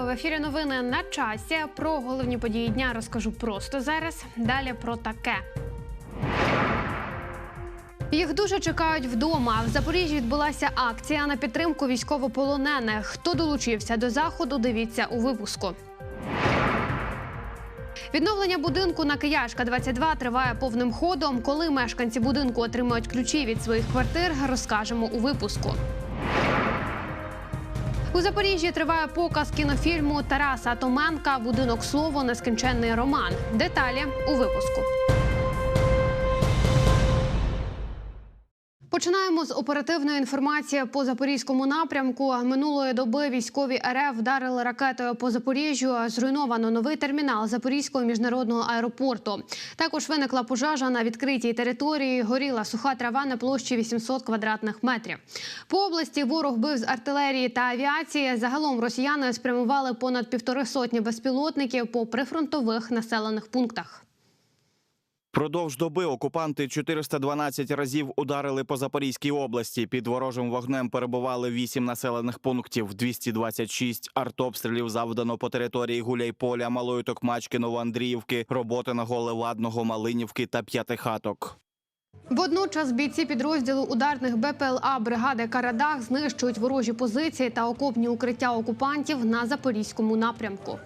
Вітаю в ефірі. Новини на часі. Про головні події дня розкажу просто зараз. Далі про таке. Їх дуже чекають вдома. В Запоріжжі відбулася акція на підтримку військовополонених. Хто долучився до заходу? Дивіться у випуску. Відновлення будинку на Кияшка 22 триває повним ходом. Коли мешканці будинку отримають ключі від своїх квартир, розкажемо у випуску. У Запоріжжі триває показ кінофільму Тараса Томенка Будинок слово нескінченний роман. Деталі у випуску. Починаємо з оперативної інформації по запорізькому напрямку. Минулої доби військові РФ вдарили ракетою по Запоріжжю. Зруйновано новий термінал Запорізького міжнародного аеропорту. Також виникла пожежа на відкритій території. Горіла суха трава на площі 800 квадратних метрів. По області ворог бив з артилерії та авіації. Загалом росіяни спрямували понад півтори сотні безпілотників по прифронтових населених пунктах. Продовж доби окупанти 412 разів ударили по Запорізькій області. Під ворожим вогнем перебували 8 населених пунктів, 226 артобстрілів завдано по території Гуляйполя, Малої Токмачки, Новоандріївки, Роботиного, Левадного, Малинівки та П'ятихаток. Водночас бійці підрозділу ударних БПЛА бригади Карадах знищують ворожі позиції та окопні укриття окупантів на запорізькому напрямку.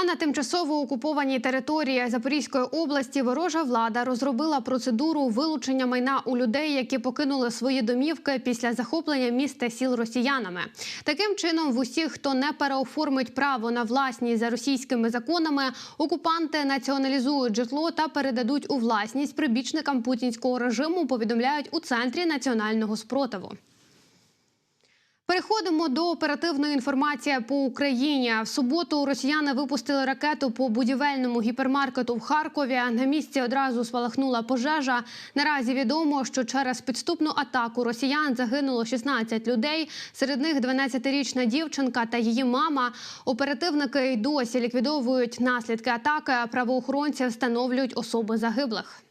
А на тимчасово окупованій території Запорізької області ворожа влада розробила процедуру вилучення майна у людей, які покинули свої домівки після захоплення міста сіл росіянами. Таким чином, в усіх, хто не переоформить право на власність за російськими законами, окупанти націоналізують житло та передадуть у власність прибічникам путінського режиму. Повідомляють у центрі національного спротиву. Переходимо до оперативної інформації по Україні. В суботу росіяни випустили ракету по будівельному гіпермаркету в Харкові. На місці одразу спалахнула пожежа. Наразі відомо, що через підступну атаку росіян загинуло 16 людей. Серед них 12-річна дівчинка та її мама. Оперативники й досі ліквідовують наслідки атаки. Правоохоронці встановлюють особи загиблих.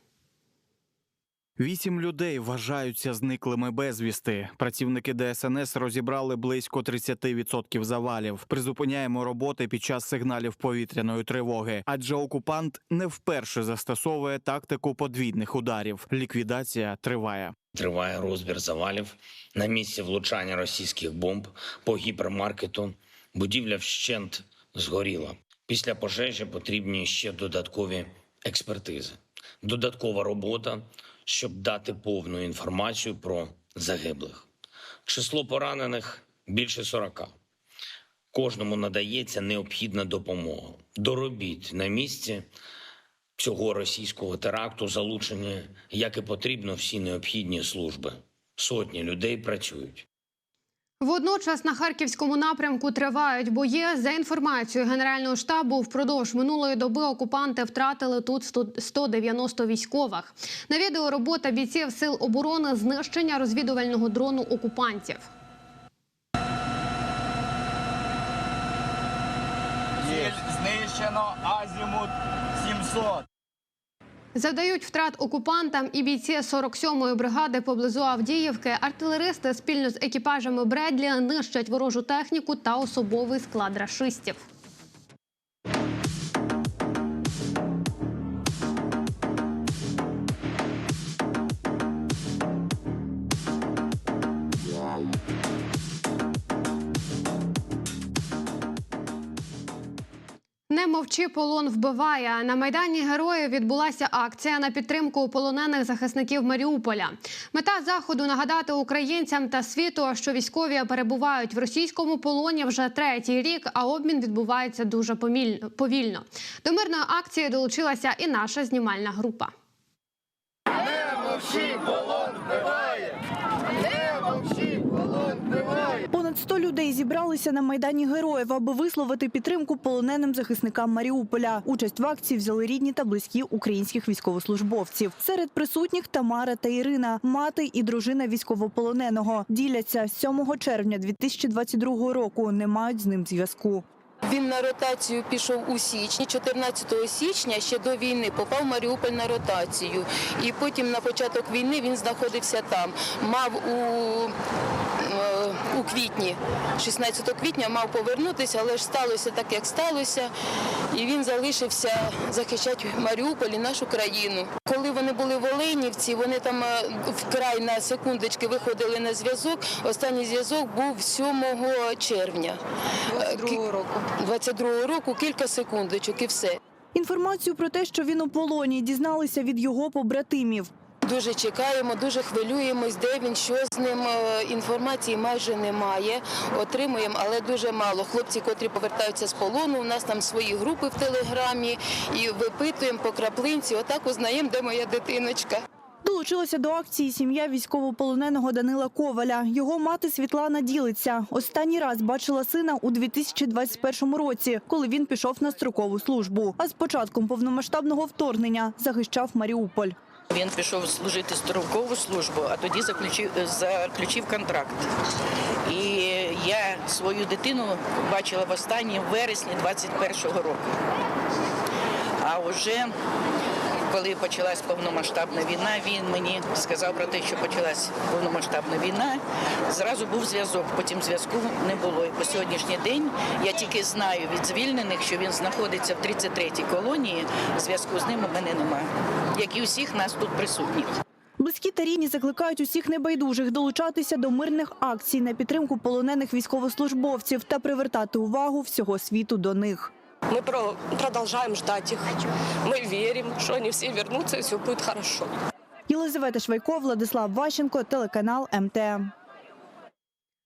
Вісім людей вважаються зниклими безвісти. Працівники ДСНС розібрали близько 30% завалів. Призупиняємо роботи під час сигналів повітряної тривоги, адже окупант не вперше застосовує тактику подвійних ударів. Ліквідація триває. Триває розбір завалів на місці влучання російських бомб по гіпермаркету. Будівля вщент згоріла. Після пожежі потрібні ще додаткові експертизи, додаткова робота, щоб дати повну інформацію про загиблих. Число поранених більше 40. Кожному надається необхідна допомога. До робіт на місці цього російського теракту залучені, як і потрібно, всі необхідні служби. Сотні людей працюють. Водночас на харківському напрямку тривають бої. За інформацією Генерального штабу, впродовж минулої доби окупанти втратили тут 100 190 військових. На відео робота бійців сил оборони знищення розвідувального дрону окупантів. Ціль знищено азімут 700. Завдають втрат окупантам і бійці 47-ї бригади поблизу Авдіївки. Артилеристи спільно з екіпажами Бредлі нищать ворожу техніку та особовий склад рашистів. Не мовчи, полон вбиває. На майдані героїв відбулася акція на підтримку полонених захисників Маріуполя. Мета заходу нагадати українцям та світу, що військові перебувають в російському полоні вже третій рік, а обмін відбувається дуже повільно. До мирної акції долучилася і наша знімальна група. Понад 100 людей зібралися на майдані героїв, аби висловити підтримку полоненим захисникам Маріуполя. Участь в акції взяли рідні та близькі українських військовослужбовців. Серед присутніх Тамара та Ірина, мати і дружина військовополоненого. Діляться 7 червня 2022 року. Не мають з ним зв'язку. Він на ротацію пішов у січні, 14 січня ще до війни попав в Маріуполь на ротацію. І потім на початок війни він знаходився там. Мав у, у квітні, 16 квітня мав повернутися, але ж сталося так, як сталося. І він залишився захищати Маріуполь і нашу країну. Коли вони були в Оленівці, вони там е, вкрай на секундочки виходили на зв'язок. Останній зв'язок був 7 червня. 22 року. 22 року, кілька секундочок і все. Інформацію про те, що він у полоні, дізналися від його побратимів. Дуже чекаємо, дуже хвилюємось, де він, що з ним. Е, Інформації майже немає. Отримуємо, але дуже мало. Хлопці, котрі повертаються з полону, у нас там свої групи в телеграмі і випитуємо по краплинці. Отак узнаємо, де моя дитиночка. Долучилася до акції сім'я військовополоненого Данила Коваля. Його мати Світлана ділиться. Останній раз бачила сина у 2021 році, коли він пішов на строкову службу. А з початком повномасштабного вторгнення захищав Маріуполь. Він пішов служити строкову службу, а тоді заключив, заключив контракт. І я свою дитину бачила в останній вересні 21-го року. А вже коли почалась повномасштабна війна, він мені сказав про те, що почалась повномасштабна війна. Зразу був зв'язок, потім зв'язку не було. І по сьогоднішній день я тільки знаю від звільнених, що він знаходиться в 33-й колонії. Зв'язку з ним у мене немає, як і усіх нас тут присутніх. Близькі та рідні закликають усіх небайдужих долучатися до мирних акцій на підтримку полонених військовослужбовців та привертати увагу всього світу до них. Мы про- продолжаем ждать их. Мы верим, что они все вернутся и все будет хорошо. Єлизавета Швайко, Владислав Ващенко, телеканал МТМ.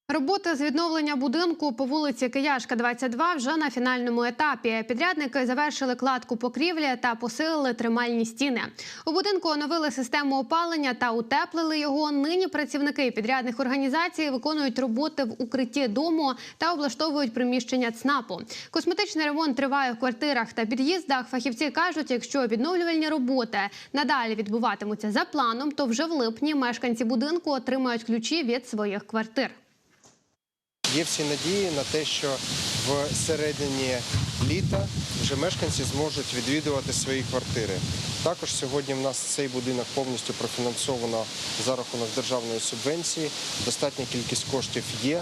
Робота з відновлення будинку по вулиці Кияшка, 22 вже на фінальному етапі. Підрядники завершили кладку покрівлі та посилили тримальні стіни. У будинку оновили систему опалення та утеплили його. Нині працівники підрядних організацій виконують роботи в укритті дому та облаштовують приміщення ЦНАПу. Косметичний ремонт триває в квартирах та під'їздах. Фахівці кажуть, якщо відновлювальні роботи надалі відбуватимуться за планом, то вже в липні мешканці будинку отримають ключі від своїх квартир. Є всі надії на те, що в середині літа вже мешканці зможуть відвідувати свої квартири. Також сьогодні в нас цей будинок повністю профінансовано за рахунок державної субвенції. Достатня кількість коштів є.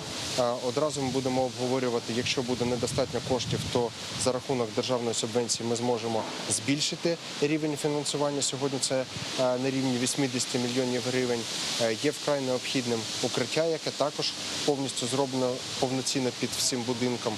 Одразу ми будемо обговорювати, якщо буде недостатньо коштів, то за рахунок державної субвенції ми зможемо збільшити рівень фінансування. Сьогодні це на рівні 80 мільйонів гривень. Е, Є вкрай необхідним укриття, яке також повністю зроблено повноцінно під всім будинком.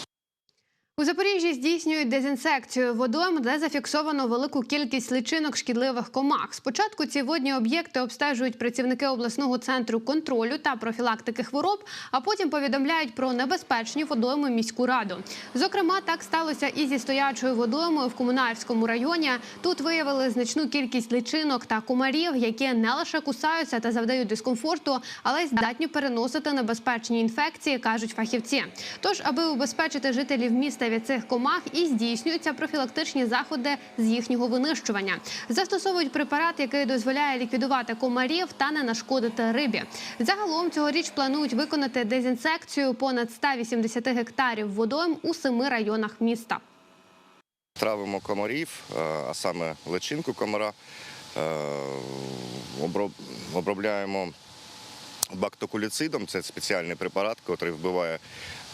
У Запоріжжі здійснюють дезінсекцію водойм, де зафіксовано велику кількість личинок шкідливих комах. Спочатку ці водні об'єкти обстежують працівники обласного центру контролю та профілактики хвороб, а потім повідомляють про небезпечні водойми міську раду. Зокрема, так сталося і зі стоячою водоймою в Комунарському районі. Тут виявили значну кількість личинок та комарів, які не лише кусаються та завдають дискомфорту, але й здатні переносити небезпечні інфекції, кажуть фахівці. Тож, аби убезпечити жителів міста від цих комах, і здійснюються профілактичні заходи з їхнього винищування. Застосовують препарат, який дозволяє ліквідувати комарів та не нашкодити рибі. Загалом цьогоріч планують виконати дезінсекцію понад 180 гектарів водойм у семи районах міста. Травимо комарів, е, а саме личинку комара, е, оброб- обробляємо бактокуліцидом. Це спеціальний препарат, який вбиває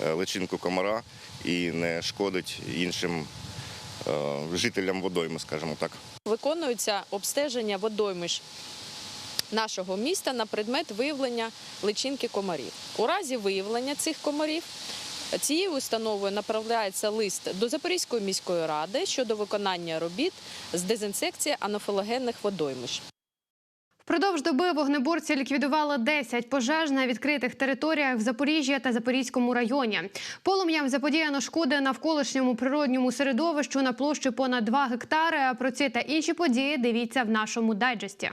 е, личинку комара і не шкодить іншим е, жителям водойми, скажімо так. виконується обстеження водоймищ нашого міста на предмет виявлення личинки комарів. У разі виявлення цих комарів цією установою направляється лист до Запорізької міської ради щодо виконання робіт з дезінсекції анафилогенних водоймищ. Впродовж доби вогнеборці ліквідували 10 пожеж на відкритих територіях в Запоріжжі та Запорізькому районі. Полум'ям заподіяно шкоди навколишньому природньому середовищу на площі понад 2 гектари. А Про ці та інші події дивіться в нашому дайджесті.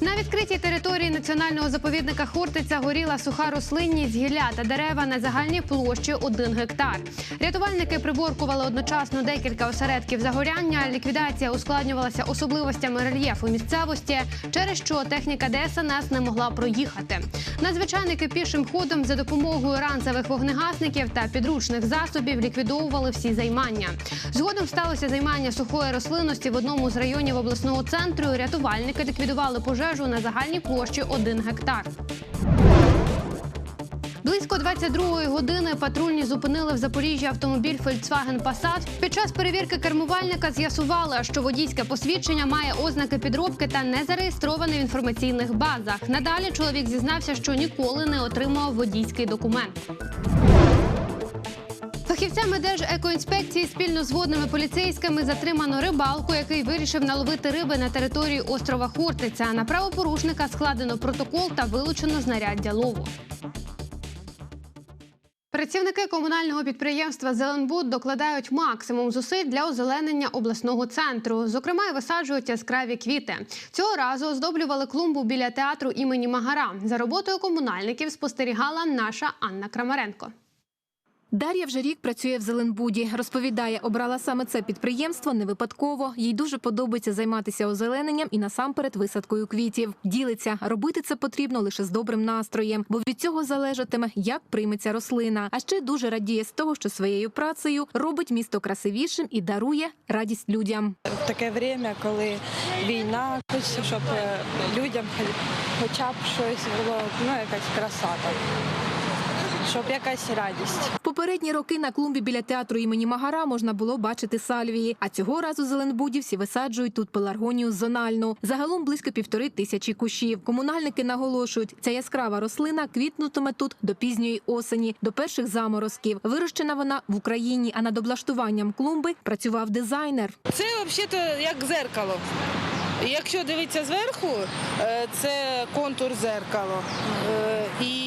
На відкритій території національного заповідника Хортиця горіла суха рослинність, гілля та дерева на загальній площі 1 гектар. Рятувальники приборкували одночасно декілька осередків загоряння. Ліквідація ускладнювалася особливостями рельєфу місцевості, через що техніка ДСНС не могла проїхати. Надзвичайники пішим ходом за допомогою ранцевих вогнегасників та підручних засобів ліквідовували всі займання. Згодом сталося займання сухої рослинності в одному з районів обласного центру. Рятувальники ліквідували пожежу на загальній площі 1 гектар. Близько 22-ї години патрульні зупинили в Запоріжжі автомобіль Volkswagen Passat. Під час перевірки кермувальника з'ясували, що водійське посвідчення має ознаки підробки та не зареєстроване в інформаційних базах. Надалі чоловік зізнався, що ніколи не отримав водійський документ. Фахівцями Держекоінспекції спільно з водними поліцейськими затримано рибалку, який вирішив наловити риби на території острова Хортиця. На правопорушника складено протокол та вилучено знаряддя лову. Працівники комунального підприємства Зеленбуд докладають максимум зусиль для озеленення обласного центру. Зокрема, й висаджують яскраві квіти. Цього разу оздоблювали клумбу біля театру імені Магара. За роботою комунальників спостерігала наша Анна Крамаренко. Дар'я вже рік працює в Зеленбуді. Розповідає, обрала саме це підприємство не випадково. Їй дуже подобається займатися озелененням і насамперед висадкою квітів. Ділиться, робити це потрібно лише з добрим настроєм, бо від цього залежатиме, як прийметься рослина. А ще дуже радіє з того, що своєю працею робить місто красивішим і дарує радість людям. таке время, коли війна, щоб е, людям хоча б щось було, ну якась краса щоб якась радість. Попередні роки на клумбі біля театру імені Магара можна було бачити сальвії. А цього разу зеленбудівці висаджують тут пеларгонію зональну. Загалом близько півтори тисячі кущів. Комунальники наголошують, ця яскрава рослина квітнутиме тут до пізньої осені, до перших заморозків. Вирощена вона в Україні, а над облаштуванням клумби працював дизайнер. Це взагалі як зеркало. Якщо дивитися зверху, е, це контур зеркало. Е, І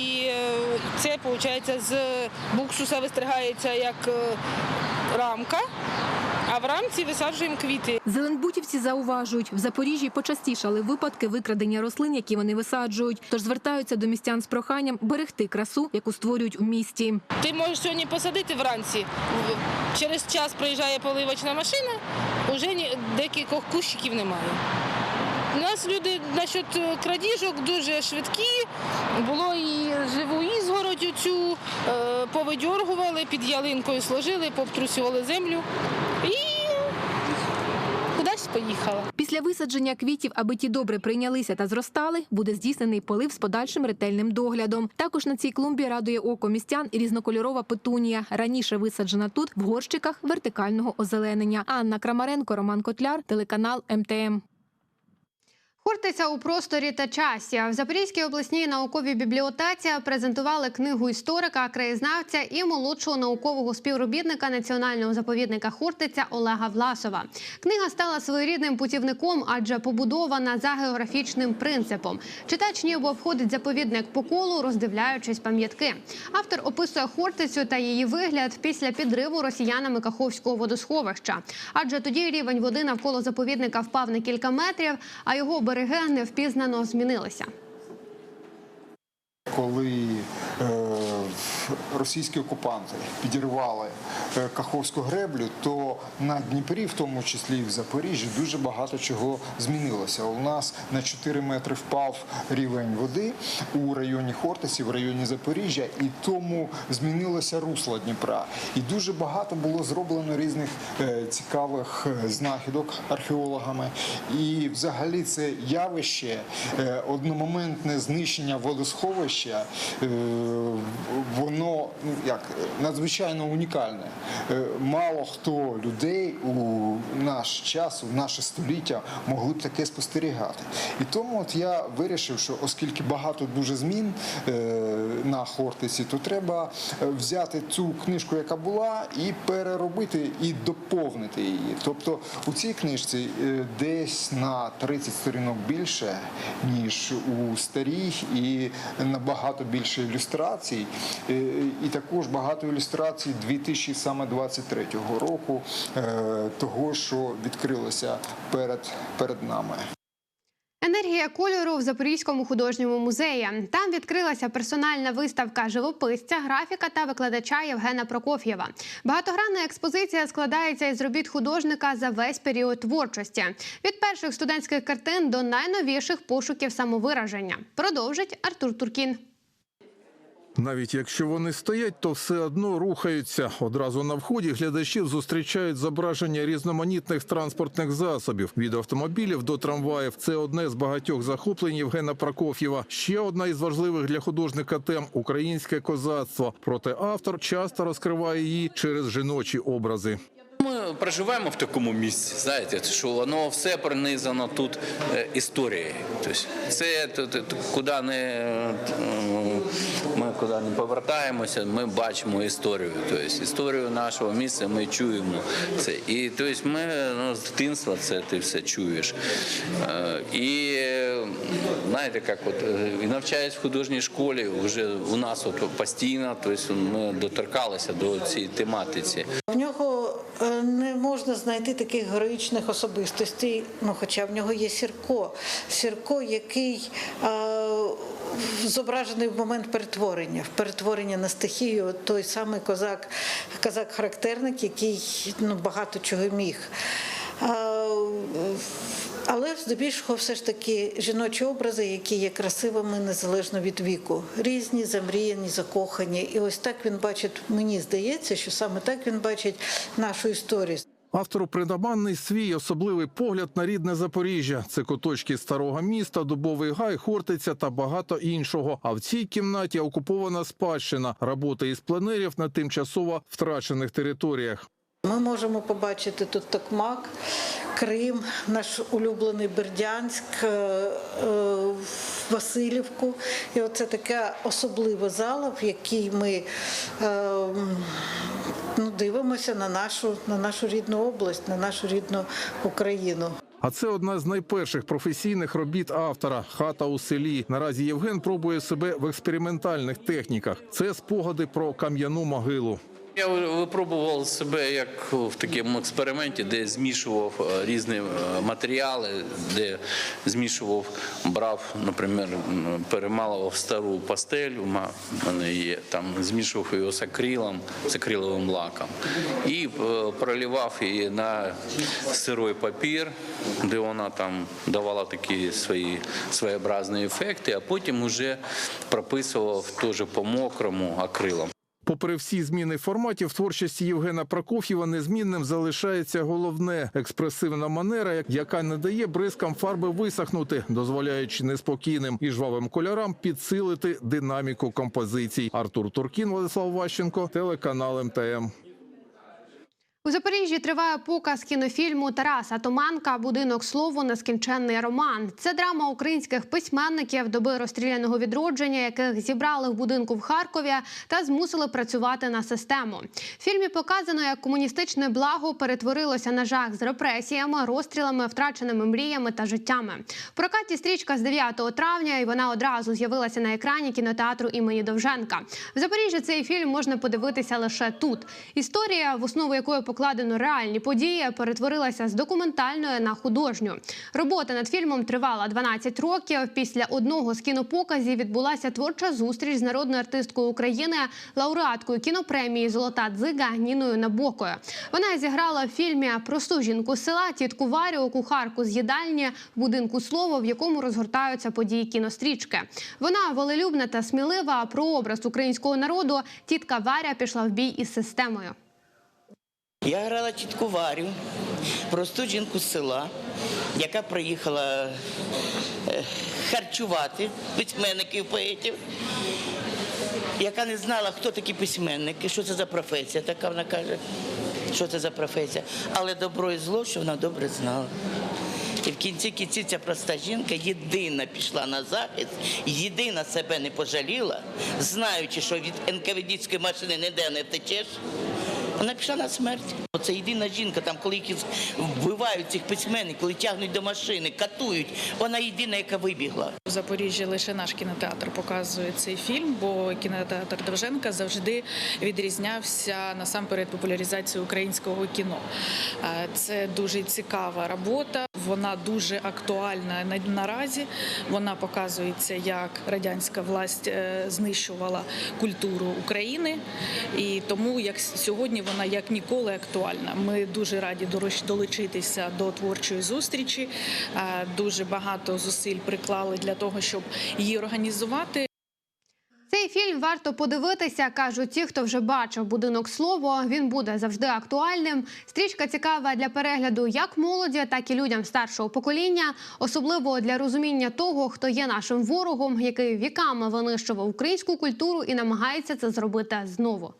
це, виходить, з буксуса вистригається як е, рамка, а в рамці висаджуємо квіти. Зеленбутівці зауважують, в Запоріжжі почастішали випадки викрадення рослин, які вони висаджують. Тож звертаються до містян з проханням берегти красу, яку створюють у місті. Ти можеш сьогодні посадити вранці. Через час приїжджає поливочна машина, вже ні, декількох кущиків немає. У нас люди насчет е, крадіжок дуже швидкі. Було і живу ізгородь цю повидьоргували, під ялинкою сложили, пообтрусювали землю і кудись поїхала. Після висадження квітів, аби ті добре прийнялися та зростали, буде здійснений полив з подальшим ретельним доглядом. Також на цій клумбі радує око містян і різнокольорова петунія, раніше висаджена тут в горщиках вертикального озеленення. Анна Крамаренко, Роман Котляр, телеканал МТМ. Хортиця у просторі та часі. В Запорізькій обласній науковій бібліотеці презентували книгу історика, краєзнавця і молодшого наукового співробітника національного заповідника Хортиця Олега Власова. Книга стала своєрідним путівником, адже побудована за географічним принципом. Читач ніби обходить заповідник по колу, роздивляючись пам'ятки. Автор описує Хортицю та її вигляд після підриву росіянами Каховського водосховища. Адже тоді рівень води навколо заповідника впав на кілька метрів, а його береги невпізнано змінилися. коли е, російські окупанти підірвали е, Каховську греблю, то на Дніпрі, в тому числі і в Запоріжжі, дуже багато чого змінилося. У нас на 4 метри впав рівень води у районі Хортиці, в районі Запоріжжя, і тому змінилося русло Дніпра. І дуже багато було зроблено різних е, цікавих е, знахідок археологами. І взагалі це явище, одномоментне знищення водосховища, е, воно ну як надзвичайно унікальне. Е, Мало хто людей у наш час, у наше століття могли б таке спостерігати. І тому от я вирішив, що оскільки багато дуже змін е, на Хортиці, то треба е, взяти цю книжку, яка була, і переробити і доповнити її. Тобто у цій книжці е, десь на 30 сторінок більше, ніж у старій, і набагато більше ілюстрацій. І також багато ілюстрацій 2023 року, е, того, що відкрилося перед, перед нами. Енергія кольору в Запорізькому художньому музеї. Там відкрилася персональна виставка живописця, графіка та викладача Євгена Прокоф'єва. Багатогранна експозиція складається із робіт художника за весь період творчості від перших студентських картин до найновіших пошуків самовираження. Продовжить Артур Туркін. Навіть якщо вони стоять, то все одно рухаються. Одразу на вході глядачів зустрічають зображення різноманітних транспортних засобів від автомобілів до трамваїв. Це одне з багатьох захоплень Євгена Прокоф'єва. Ще одна із важливих для художника тем українське козацтво. Проте автор часто розкриває її через жіночі образи. Ми проживаємо в такому місці, знаєте, що воно все пронизано тут е, історією. Тобто це куди не е, ми куди не повертаємося, ми бачимо історію. Тобто історію нашого місця ми чуємо це. І тобто ми ну, з дитинства це ти все чуєш. Е, І знаєте, як от е, навчаюсь в художній школі, вже у нас от постійно, тобто ми доторкалися до цієї тематиці. В нього е, не можна знайти таких героїчних особистостей, ну хоча в нього є Сірко. Сірко, який зображений в момент перетворення, в перетворення на стихію, той самий козак, козак-характерник, який ну, багато чого міг. Але здебільшого все ж таки жіночі образи, які є красивими незалежно від віку, різні, замріяні, закохані. І ось так він бачить, мені здається, що саме так він бачить нашу історію. Автору придаманний свій особливий погляд на рідне Запоріжжя. Це куточки старого міста, дубовий гай, Хортиця та багато іншого. А в цій кімнаті окупована спадщина, роботи із пленерів на тимчасово втрачених територіях. Ми можемо побачити тут Токмак, Крим, наш улюблений Бердянськ, е, е, Васильівку. І оце така особлива зала, в якій ми е, ну, дивимося на нашу, на нашу рідну область, на нашу рідну Україну. А це одна з найперших професійних робіт автора хата у селі. Наразі Євген пробує себе в експериментальних техніках. Це спогади про кам'яну могилу. Я випробував себе як в такому експерименті, де змішував е, різні е, матеріали, де змішував, брав, наприклад, перемалував стару пастель, у мене є, там змішував його з акрилом, з акриловим лаком. І е, проливав її на сирой папір, де вона там давала такі свої своєобразні ефекти, а потім вже прописував теж по мокрому акрилом. Попри всі зміни форматів, в творчості Євгена Прокоф'єва незмінним залишається головне експресивна манера, яка не дає бризкам фарби висохнути, дозволяючи неспокійним і жвавим кольорам підсилити динаміку композицій. Артур Туркін, Владислав Ващенко, телеканал МТМ. У Запоріжжі триває показ кінофільму Тараса Томанка Будинок слово нескінченний роман. Це драма українських письменників доби розстріляного відродження, яких зібрали в будинку в Харкові та змусили працювати на систему. В фільмі показано, як комуністичне благо перетворилося на жах з репресіями, розстрілами, втраченими мріями та життями. В прокаті стрічка з 9 травня, і вона одразу з'явилася на екрані кінотеатру імені Довженка. В Запоріжжі цей фільм можна подивитися лише тут. Історія, в основу якої покладено реальні події, перетворилася з документальної на художню. Робота над фільмом тривала 12 років. Після одного з кінопоказів відбулася творча зустріч з народною артисткою України, лауреаткою кінопремії Золота дзига Ніною Набокою. Вона зіграла в фільмі просту жінку села, тітку Варю, кухарку з їдальні будинку слово, в якому розгортаються події кінострічки. Вона волелюбна та смілива. Про образ українського народу тітка Варя пішла в бій із системою. Я грала тітку Варю, просту жінку з села, яка приїхала е, харчувати письменників, поетів, яка не знала, хто такі письменники, що це за професія, така вона каже, що це за професія. Але добро і зло, що вона добре знала. І в кінці кінці ця проста жінка єдина пішла на захист, єдина себе не пожаліла, знаючи, що від НКВДської машини ніде не втечеш. Вона пішла на смерть. Це єдина жінка, там, коли їх вбивають цих письменників, коли тягнуть до машини, катують. Вона єдина, яка вибігла. У Запоріжжі лише наш кінотеатр показує цей фільм, бо кінотеатр Довженка завжди відрізнявся насамперед популяризацією українського кіно. Е, Це дуже цікава робота. Вона дуже актуальна наразі. Вона показується, як радянська власть е, знищувала культуру України, і тому як сьогодні вона як ніколи актуальна. Ми дуже раді долучитися до творчої зустрічі. Е, Дуже багато зусиль приклали для того, щоб її організувати. Цей фільм варто подивитися, кажуть ті, хто вже бачив будинок слово. Він буде завжди актуальним. Стрічка цікава для перегляду як молоді, так і людям старшого покоління, особливо для розуміння того, хто є нашим ворогом, який віками винищував українську культуру і намагається це зробити знову.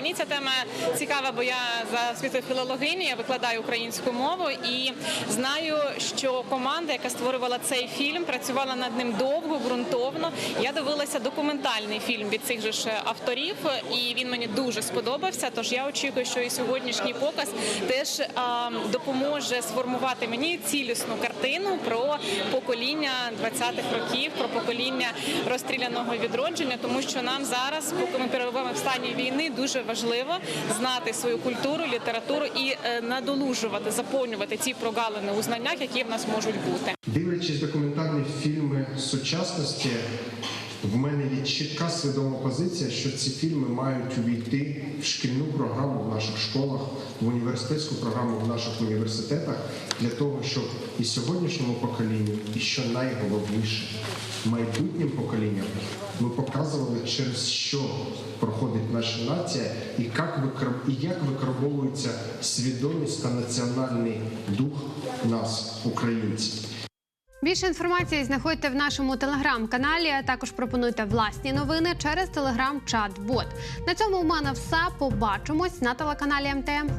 Мені ця тема цікава, бо я за освітою філологині, я викладаю українську мову і знаю, що команда, яка створювала цей фільм, працювала над ним довго, ґрунтовно. Я дивилася документальний фільм від цих же ж авторів, і він мені дуже сподобався. Тож я очікую, що і сьогоднішній показ теж а, допоможе сформувати мені цілісну картину про покоління 20-х років, про покоління розстріляного відродження, тому що нам зараз, поки ми перебуваємо в стані війни, дуже важливо знати свою культуру, літературу і е, надолужувати, заповнювати ці прогалини у знаннях, які в нас можуть бути. Дивлячись документальні фільми сучасності, в мене є чітка свідома позиція, що ці фільми мають увійти в шкільну програму в наших школах, в університетську програму в наших університетах для того, щоб і сьогоднішньому поколінню, і що найголовніше, майбутнім поколінням ми показували, через що проходить наша нація, і як і як викарбовується свідомість та національний дух нас, українців. Більше інформації знаходьте в нашому телеграм-каналі. а Також пропонуйте власні новини через телеграм-чат-бот. На цьому у мене все. Побачимось на телеканалі МТМ.